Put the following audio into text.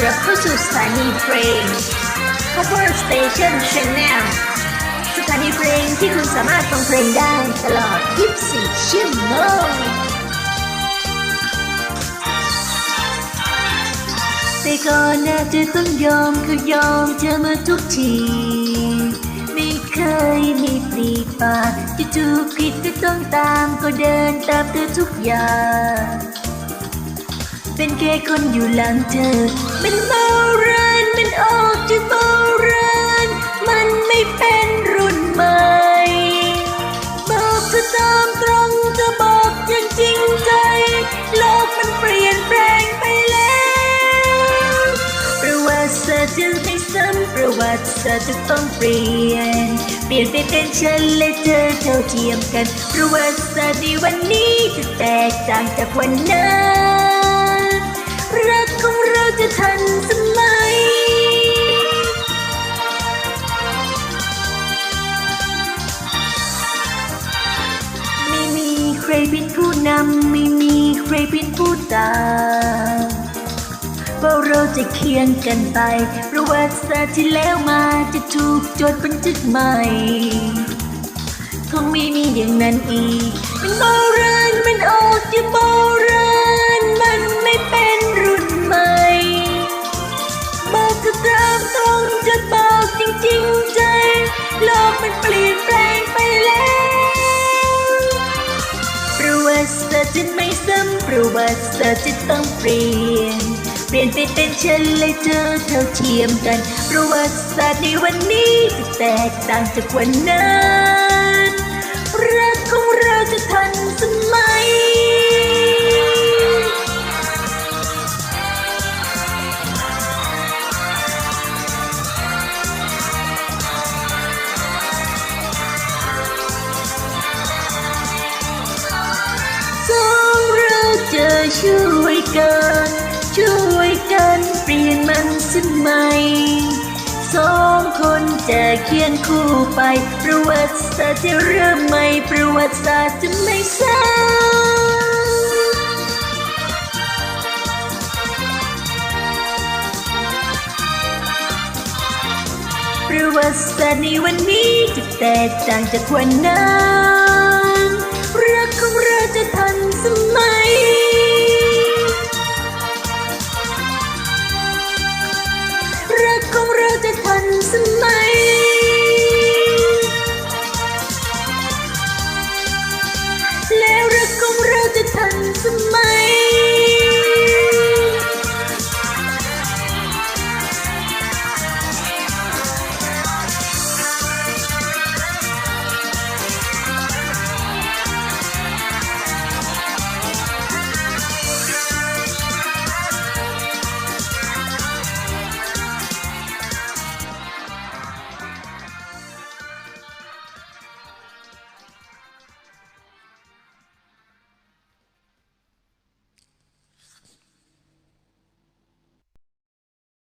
รับเข้าสู่สถานีเพลง Cover Station Channel สถานีเพลงที่คุณสามารถฟังเพลงได้ตลอด 24 ชั่วโมงแต่ก่อนน่าจะต้องยอมคือยอมเธอมาทุกที ไม่เคยมีปลีปากจะถูกผิดก็ต้องตามก็เดินตามเธอทุกอย่าง เป็นแค่คนอยู่หลังเธอเป็นโบราณเป็นออกจากโบราณ มันไม่เป็นรุ่นใหม่ บอกเธอตามตรงเธอบอกอย่างจริงใจ โลกมันเปลี่ยนแปลงไปแล้ว ประวัติศาสตร์จึงไม่ซ้ำประวัติศาสตร์จะต้องเปลี่ยน เปลี่ยนไปเป็นฉันและเธอเท่าเทียมกัน ประวัติศาสตร์ในวันนี้จะแตกต่างจากวันนั้น รเป็นผู้นำไม่มีใครเป็นผู้ตามว่าเราจะเคียงกันไปประวัติศาสตร์ที่แล้วมาจะถูกจดบันทึกใหม่คงไม่มีอย่างนั้นอีก มันโบราณมันออกจากโบราณ มันไม่เป็นรุ่นใหม่บอกเธอตามตรงจะบอกจริงๆใจโลกมันเปลี่ยน ประวัติศาสตร์จะต้องเปลี่ยน เปลี่ยนไปเป็นฉันและเธอเท่าเทียมกัน ประวัติศาสตร์ในวันนี้จะแตกต่างจากวันนั้นรักของเราจะทันสมัย ช่วยกัน ช่วยกันเปลี่ยนมันสมัยสองคนจะเคียงคู่ไป ประวัติศาสตร์จะเริ่มใหม่ประวัติศาสตร์จะไม่ซ้ำประวัติศาสตร์ในวันนี้จะแตกต่างจากวันนั้น คนสมัย